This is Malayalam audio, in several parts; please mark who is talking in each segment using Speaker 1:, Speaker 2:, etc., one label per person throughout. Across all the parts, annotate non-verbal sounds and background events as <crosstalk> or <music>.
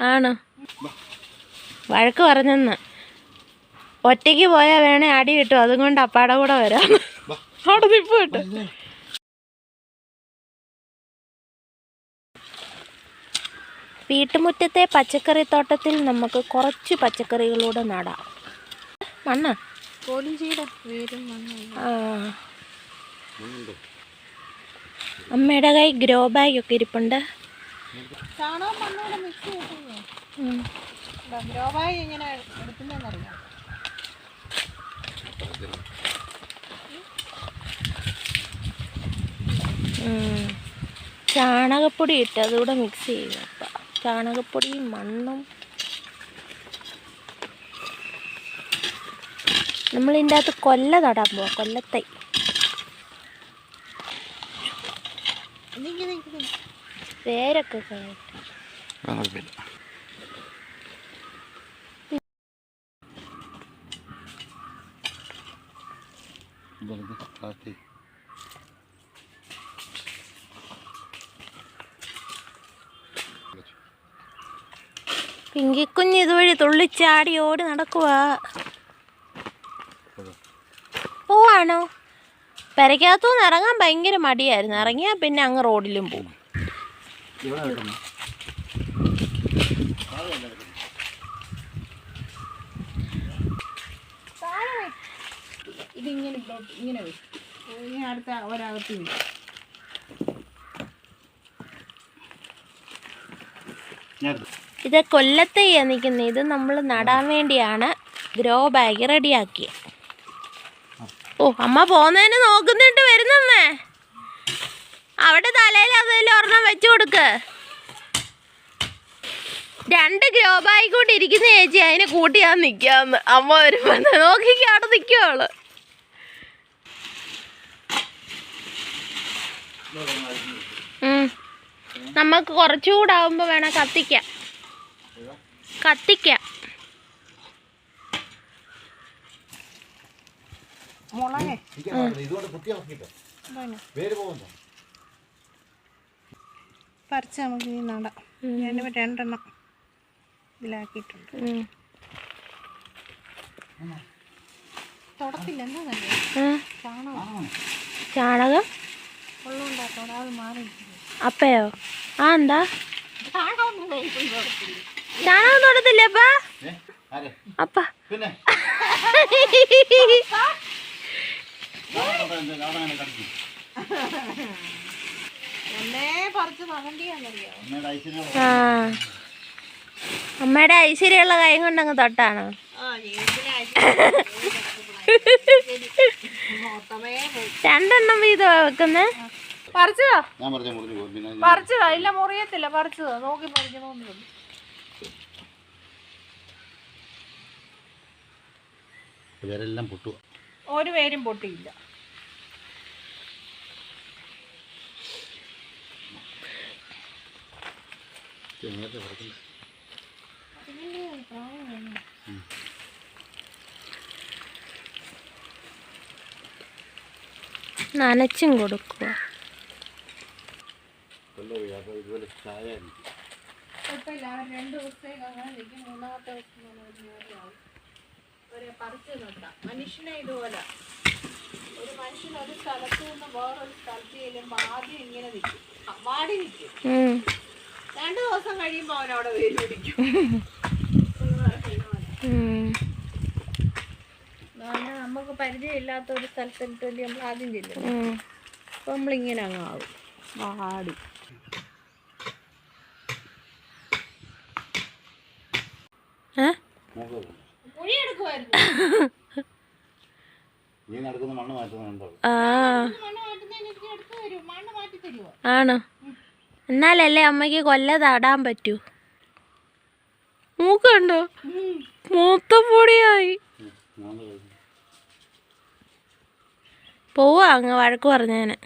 Speaker 1: ആണ്. വഴക്ക് പറഞ്ഞെന്ന്. ഒറ്റയ്ക്ക് പോയാൽ വേണേ അടി കിട്ടും. അതും കൊണ്ട് അപ്പാടെ കൂടെ വരാം. അവിടെ നിപ്പ് കിട്ടും വീട്ടുമുറ്റത്തെ പച്ചക്കറി തോട്ടത്തിൽ നമുക്ക് കുറച്ച് പച്ചക്കറികളൂടെ നടാം. മണ്ണ്?
Speaker 2: കോലിഞ്ചിയുടെ വേരും മണ്ണും.
Speaker 1: ആ. അമ്മയുടെ കൈ ഗ്രോ ബാഗ് ഒക്കെ ഇരിപ്പുണ്ട്. ചാണകപ്പൊടി ഇട്ട് അതുകൂടെ മിക്സ് ചെയ്യുക ചാണകപ്പൊടിയും മണ്ണും. നമ്മളിന്റെ അകത്ത് കൊല്ല നടാൻ പോവാം കൊല്ലത്തൈ. കളയട്ടെ
Speaker 3: പ്ലാസ്റ്റിക്
Speaker 1: പിങ്കിക്കുഞ്ഞ് ഇതുവഴി തുള്ളിച്ചാടി ഓടി നടക്കുവാ. പോവാണോ? പെരക്കകത്തുനിന്ന് ഇറങ്ങാൻ ഭയങ്കര മടിയായിരുന്നു. ഇറങ്ങിയാൽ പിന്നെ അങ്ങ് റോഡിലും പോകും
Speaker 2: ഇതിങ്ങനെ ഇങ്ങനെ ഇനി അടുത്ത ഒരകത്ത്
Speaker 1: ഇത് കൊല്ലത്തയ്യാ നിൽക്കുന്നത് ഇത് നമ്മൾ നടാൻ വേണ്ടിയാണ് ഗ്രോ ബാഗ് റെഡിയാക്കിയത് ഓ അമ്മ പോന്നതിന് നോക്കുന്നിട്ട് വരുന്നമ്മേ. അവിടെ തലയിൽ അതിൽ ഒരെണ്ണം വെച്ചു കൊടുക്ക്. രണ്ട് ഗ്രോ ഇരിക്കുന്ന ചേച്ചി അതിനെ കൂട്ടി ഞാൻ നിൽക്കാന്ന് അമ്മ വരുമ്പോ നോക്കിക്ക് അവിടെ നിൽക്കുവാൾ. നമുക്ക് കുറച്ചുകൂടെ ആവുമ്പോൾ വേണം കത്തിക്കാം കത്തിക്കാം.
Speaker 2: മുളകെ.
Speaker 3: ഇതുകൊണ്ട് കുത്തി ഇറക്കിട്ടോ
Speaker 2: ഇതാണ്.
Speaker 3: വേര് പോകുന്നോ
Speaker 2: പറിച്ച് നമുക്ക് ഈ നടാം. ഞാൻ രണ്ടെണ്ണം ഇതിലാക്കിയിട്ടുണ്ട്. തുടത്തില്ല. എന്താ. ചാണകം.
Speaker 1: ചാണകം? അപ്പയോ? ആ എന്താ? ചാണകം തൊടത്തില്ലേ.
Speaker 3: അപ്പ. ആരെ?
Speaker 1: അപ്പ.
Speaker 3: പിന്നെ <laughs> അവിടെ അങ്ങനെ കടിക്കും
Speaker 2: എന്നേ പറിച്ച് നകണ്ടിയാന്നറിയോ
Speaker 3: അമ്മയുടെ
Speaker 1: ഐശ്വര്യമുള്ള കൈ കൊണ്ടങ്ങ് തൊട്ടാണോ. <laughs> രണ്ടെണ്ണം വീതം വെക്കുന്നേ.
Speaker 2: പറിച്ചോ
Speaker 3: ഞാൻ പറഞ്ഞ മുറിഞ്ഞു പോകും.
Speaker 2: പറിച്ചോ ഇല്ല മുറിയത്തില്ല. പറിച്ചതോ? നോക്കി പറിക്കണമെന്നേ
Speaker 3: ഇവരെല്ലാം പൊട്ടുക
Speaker 2: ഒരു പേരും പൊട്ടിയില്ല
Speaker 3: നേരത്തെ പറക്കില്ല
Speaker 1: നനച്ചും കൊടുക്കുക
Speaker 3: കൊല്ലം അപ്പോൾ ഇതുപോലെ ചായ
Speaker 2: കുഴപ്പമില്ല അവർ രണ്ട് ദിവസത്തേക്ക് അങ്ങനെ നിൽക്കും മൂന്നാമത്തെ ദിവസം ഒരു ജോലിയാവും ഒരു നനച്ചും കൊടുക്കുക മനുഷ്യനെ ഇതുപോലെ. ഒരു മനുഷ്യൻ ഒരു സ്ഥലത്ത് നിന്ന് വേറൊരു സ്ഥലത്ത് ചെല്ലുമ്പോ ആദ്യം ഇങ്ങനെ നിൽക്കും. വാടി നിൽക്കും. രണ്ട് ദിവസം കഴിയുമ്പോൾ അവനവിടെ പിടിക്കും <laughs> നമുക്ക് പരിചയമില്ലാത്ത ഒരു സ്ഥലത്തിട്ട് നമ്മൾ ആദ്യം ചെല്ലും
Speaker 1: അപ്പൊ
Speaker 2: അപ്പോൾ നമ്മളിങ്ങനെ അങ്ങ് ആവും. ആടി.
Speaker 3: നീ നടക്കുന്ന മണ്ണ് മാറ്റുന്നുണ്ടോ
Speaker 1: ആ.
Speaker 2: മണ്ണ് മാറ്റുന്നതിന് എടുത്ത് മണ്ണ് മാറ്റി തരുമോ
Speaker 1: ആണ്. എന്നാലല്ലേ അമ്മയ്ക്ക് കൊല്ല തടാൻ പറ്റൂ? മൂക്കണ്ടോ മൂത്ത പൊടിയായി. പോവാ അങ്ങ് വഴക്ക് പറഞ്ഞേന്.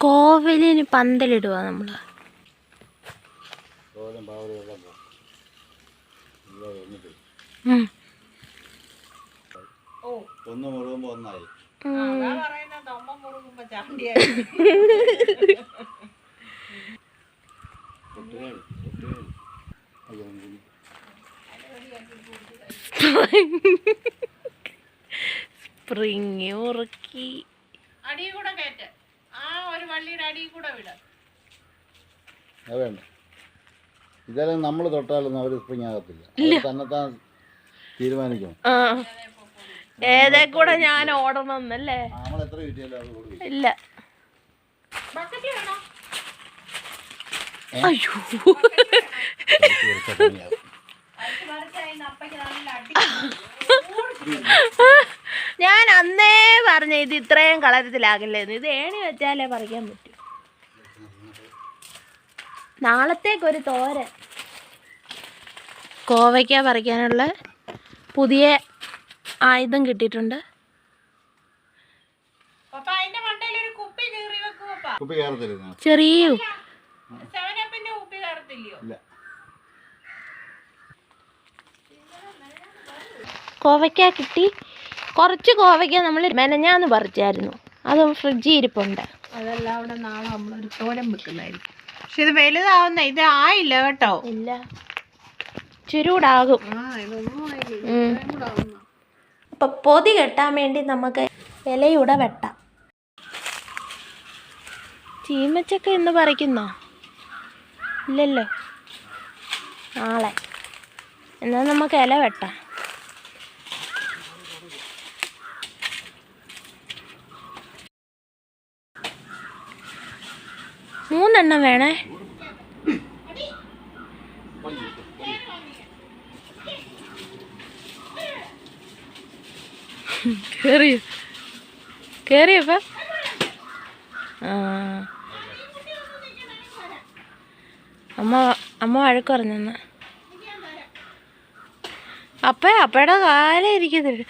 Speaker 1: കോവിലിന് പന്തലിടുക നമ്മൾ
Speaker 3: ഓരോ പാവലും എല്ലാം പോകും എല്ലാം എന്നിട്ട്
Speaker 2: ഓ.
Speaker 3: ഒന്ന് മുറുകുമ്പോൾ ഒന്നായി.
Speaker 1: സ്പ്രിങ് ഉറക്കി.
Speaker 2: അടി കൂടെ കയറ്റ്. ആ ഒരു വള്ളിയുടെ അടി കൂടെ വിട.
Speaker 3: അതെ വേണ്ട. ഇതെല്ലാം നമ്മൾ തൊട്ടാലൊന്നും അവർ സ്പ്രിങ് ആകത്തില്ല അവർ തന്നെത്താൻ തീരുമാനിക്കും.
Speaker 1: ഏതേ കൂടെ ഞാൻ ഓടണം എന്നല്ലേ ഇല്ല. അയ്യോ. ഞാൻ അന്നേ പറഞ്ഞ ഇത് ഇത്രയും കളരത്തിലാകില്ലെന്ന്. ഇത് ഏണി വെച്ചാലേ പറിക്കാൻ പറ്റൂ. നാളത്തേക്കൊരു തോരൻ. കോവയ്ക്ക പറിക്കാനുള്ള പുതിയ ആയുധം കിട്ടിയിട്ടുണ്ട്. ചെറിയ കോവയ്ക്ക കിട്ടി. കുറച്ച് കോവയ്ക്ക നമ്മൾ മെനഞ്ഞാന്ന് പറിച്ചായിരുന്നു. അത് ഫ്രിഡ്ജിൽ ഇരിപ്പുണ്ട്.
Speaker 2: അതെല്ലാം അവിടെ നാളെ നമ്മളൊരു തോരൻ വെക്കുന്നതായിരിക്കും. പക്ഷെ ഇത് വലുതാവുന്ന ഇത് ആയില്ല കേട്ടോ.
Speaker 1: ഇല്ല. ചുരുടാകും. അപ്പൊ പൊതി കെട്ടാൻ വേണ്ടി നമുക്ക് ഇലയൂടെ വെട്ടാം. ചീമച്ചക്ക എന്ന് പറിക്കുന്നോ? ഇല്ലല്ലോ. നാളെ. എന്നാൽ നമുക്ക് ഇല വെട്ടാം. മൂന്നെണ്ണം വേണേ. കേറിയോ? കേറിയപ്പ ആ. അമ്മ അമ്മ വഴക്ക് പറഞ്ഞെന്ന് അപ്പ അപ്പയുടെ കാലം ഇരിക്കുന്നില്ല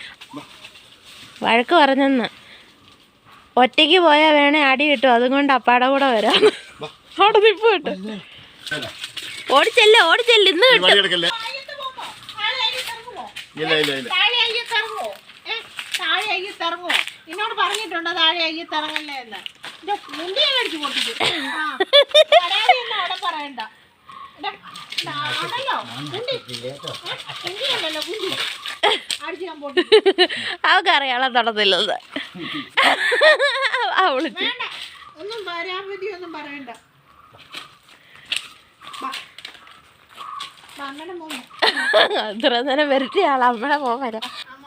Speaker 1: വഴക്ക് പറഞ്ഞെന്ന് ഒറ്റയ്ക്ക് പോയാൽ വേണേ അടി കിട്ടും. അതുകൊണ്ട് അപ്പാടെ കൂടെ വരാം. അവിടെ നിപ്പ് കിട്ടും ഓടിച്ചല്ലേ ഓടിച്ചല്ലേ. ഇന്ന് കിട്ടും
Speaker 2: താഴെ പറഞ്ഞിട്ടുണ്ടോ എന്ന് മുണ്ടിയെ അവിടെ പറയണ്ട
Speaker 1: അവക്കറിയാളെ തൊടത്തില്ലത്
Speaker 2: വേണ്ട. ഒന്നും പരാതി ഒന്നും പറയണ്ട.
Speaker 1: അമ്മ നേരം വരട്ടിയ ആളെ അമ്മയുടെ മോൻ വരാം.
Speaker 2: അമ്മ